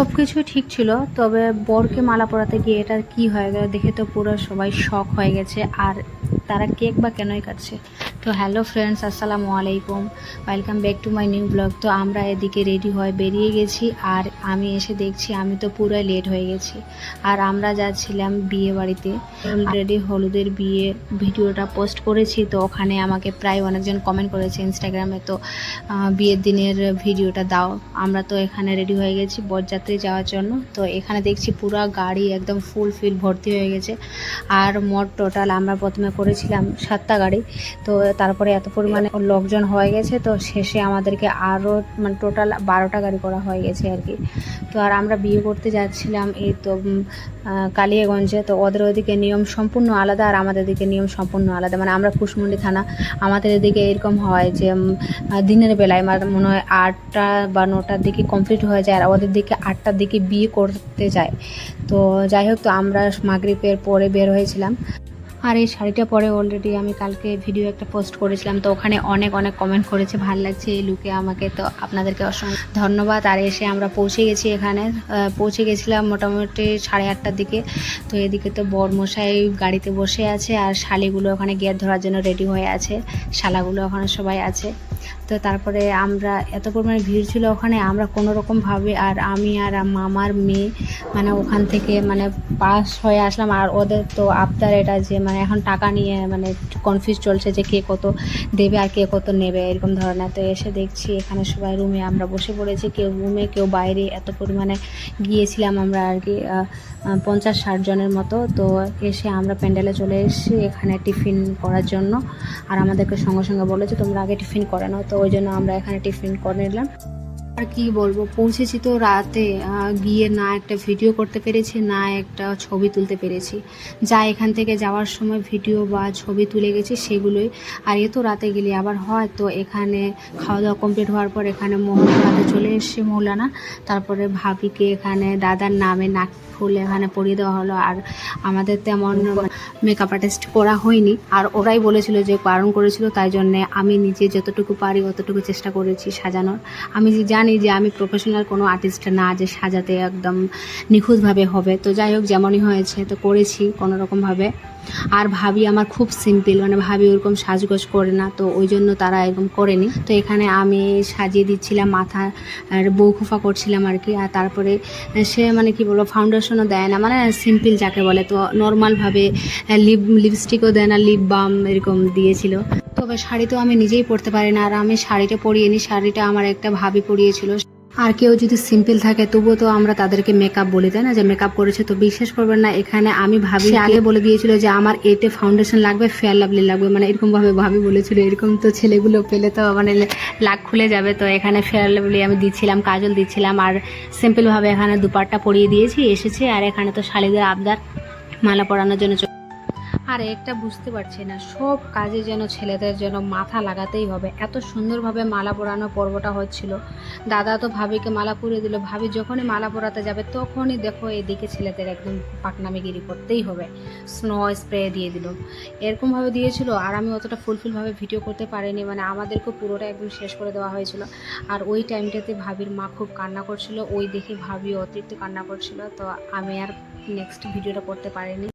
সব কিছুই ঠিক ছিল, তবে বরকে মালা পরাতে গিয়ে এটা কি হয়ে গেল দেখে তো পুরো সবাই শখ হয়ে গেছে, আর তারা কেক বা কেনই কাটছে তো হ্যালো ফ্রেন্ডস আসসালামু আলাইকুম। Welcome back to my new blog তো আমরা এদিকে রেডি হয়ে বেরিয়ে গেছি, আর আমি এসে দেখছি আমি তো পুরো লেট হয়ে গেছি। আর আমরা যাচ্ছিলাম বিয়ে বাড়িতে। অলরেডি হলুদের বিয়ে ভিডিওটা পোস্ট করেছি, তো ওখানে আমাকে প্রায় অনেকজন কমেন্ট করেছে ইনস্টাগ্রামে তো বিয়ের দিনের ভিডিওটা দাও। আমরা তো এখানে রেডি হয়ে গেছি, বরযাত্রী যাওয়ার জন্য। তো এখানে দেখছি পুরো গাড়ি একদম ফুল ফিল ভর্তি হয়ে গেছে। আর মোট টোটাল আমরা প্রথমে করেছিলাম সাতটা গাড়ি। তো তারপরে এত পরিমাণে লোকজন হয়ে গেছে, তো শেষে আমাদেরকে আরও মানে টোটাল বারোটা গাড়ি করা হয়ে গেছে আর কি। তো আর আমরা বিয়ে করতে যাচ্ছিলাম এই তো কালিয়াগঞ্জে। তো ওদের ওদিকে নিয়ম সম্পূর্ণ আলাদা আর আমাদের দিকে নিয়ম সম্পূর্ণ আলাদা। মানে আমরা কুশমুন্ডি থানা, আমাদের এদিকে এরকম হয় যে দিনের বেলায় আমার মনে হয় আটটা বা নটার দিকে কমপ্লিট হয়ে যায় আর ওদের দিকে আটটার দিকে বিয়ে করতে যায়। তো যাই হোক, তো আমরা মাগরিবের পরে বের হয়েছিলাম। আর এই শাড়িটা পরে অলরেডি আমি কালকে ভিডিও একটা পোস্ট করেছিলাম। তো ওখানে অনেক অনেক কমেন্ট করেছে, ভালো লাগছে এই লুকে আমাকে। তো আপনাদেরকে অসংখ্য ধন্যবাদ। আর এসে আমরা পৌঁছে গেছি এখানে। পৌঁছে গেছিলাম মোটামুটি সাড়ে আটটার দিকে। তো এদিকে তো বরমশাই গাড়িতে বসে আছে। আর শালিগুলো ওখানে গেট ধরার জন্য রেডি হয়ে আছে। শালাগুলো ওখানে সবাই আছে। তো তারপরে আমরা এত পরিমাণে ভিড় ছিল ওখানে, আমরা কোনো রকমভাবে আর আমি আর মামার মেয়ে মানে ওখান থেকে মানে পাস হয়ে আসলাম। আর ওদের তো আবদার এটা যে মানে এখন টাকা নিয়ে মানে কনফিউজ চলছে যে কে কত দেবে আর কে কত নেবে, এরকম ধরনের। তো এসে দেখছি এখানে সবাই রুমে আমরা বসে পড়েছি। কেউ রুমে কেউ বাইরে। এত পরিমাণে গিয়েছিলাম আমরা আর কি পঞ্চাশ ষাট জনের মতো। তো এসে আমরা প্যান্ডেলে চলে এসেছি এখানে টিফিন করার জন্য। আর আমাদেরকে সঙ্গে সঙ্গে বলেছে তোমরা আগে টিফিন করে নাও। তো ওই জন্য আমরা এখানে টিফিন করে নিলাম। আর কি বলব, পৌঁছেছি তো রাতে গিয়ে না একটা ভিডিও করতে পেরেছি, না একটা ছবি তুলতে পেরেছি। যা এখান থেকে যাওয়ার সময় ভিডিও বা ছবি তুলে গেছি সেগুলোই। আর এ তো রাতে গেলে আবার হয়, তো এখানে খাওয়া দাওয়া কমপ্লিট হওয়ার পর এখানে মোহন রাতে চলে এসছে মৌলানা। তারপরে ভাবিকে এখানে দাদার নামে নাক ফুল এখানে পরিয়ে দেওয়া হলো। আর আমাদের তেমন মেকআপ আর্টিস্ট করা হয়নি। আর ওরাই বলেছিল যে বারণ করেছিল, তাই জন্যে আমি নিজে যতটুকু পারি, অতটুকু চেষ্টা করেছি সাজানোর। আমি যে জানি যে আমি প্রফেশনাল কোনো আর্টিস্ট না যে সাজাতে একদম নিখুঁতভাবে হবে। তো যাই হোক, যেমনই হয়েছে তো করেছি কোনো রকমভাবে আর ভাবি আমার খুব সিম্পল মানে ভাবি ওরকম সাজগোজ করে না, তো ওই জন্য তারা এরকম করেনি। তো এখানে আমি সাজিয়ে দিচ্ছিলাম মাথা আর বউ খোফা করছিলাম আর কি। আর তারপরে সে মানে কি বলব ফাউন্ডেশনও দেয় না মানে সিম্পল যাকে বলে। তো নর্মালভাবে লিপ লিপস্টিকও দেয় না লিপ বাম এরকম দিয়েছিল। তবে শাড়ি তো আমি নিজেই পরতে পারি না। আর আমি শাড়িটা পরিয়ে নিই শাড়িটা আমার একটা ভাবি পরিয়েছিল। আর কেউ যদি সিম্পল থাকে তবুও তো আমরা তাদেরকে মেকআপ বলি তাই না? যে মেকআপ করেছে তো বিশ্বাস করবেন না এখানে আমি ভাবি আগে বলে দিয়েছিল যে আমার এতে ফাউন্ডেশন লাগবে ফেয়ার লাভলি লাগবে। মানে এরকম ভাবে ভাবি বলেছিল এরকম তো ছেলেগুলো পেলে তো মানে লাখ খুলে যাবে। তো এখানে ফেয়ার লাভলি আমি দিচ্ছিলাম কাজল দিচ্ছিলাম। আর সিম্পল ভাবে এখানে দুপাট্টা পরিয়ে দিয়েছি এসেছে। আর এখানে তো শালিদের আবদার মালা পরানোর জন্য আর, একটা বুঝতে পারছি না। সব কাজে যেন ছেলেদের যেন মাথা লাগাতেই হবে। এত সুন্দরভাবে মালা পরানো পর্বটা হচ্ছিল। দাদা তো ভাবিকে মালা পরিয়ে দিল। ভাবি যখনই মালা পরাতে যাবে, তখনই দেখো এদিকে ছেলেদের একদম পাকনামিগিরি করতেই হবে। স্নো স্প্রে দিয়ে দিল। এরকমভাবে দিয়েছিল আর আমি অতটা ফুলফিলভাবে ভিডিও করতে পারিনি। মানে আমাদেরকে পুরোটা একদম শেষ করে দেওয়া হয়েছিল। আর ওই টাইমটাতে ভাবির মা খুব কান্না করছিল। ওই দেখে ভাবি অতিরিক্ত কান্না করছিল। তো আমি আর নেক্সট ভিডিওটা করতে পারিনি।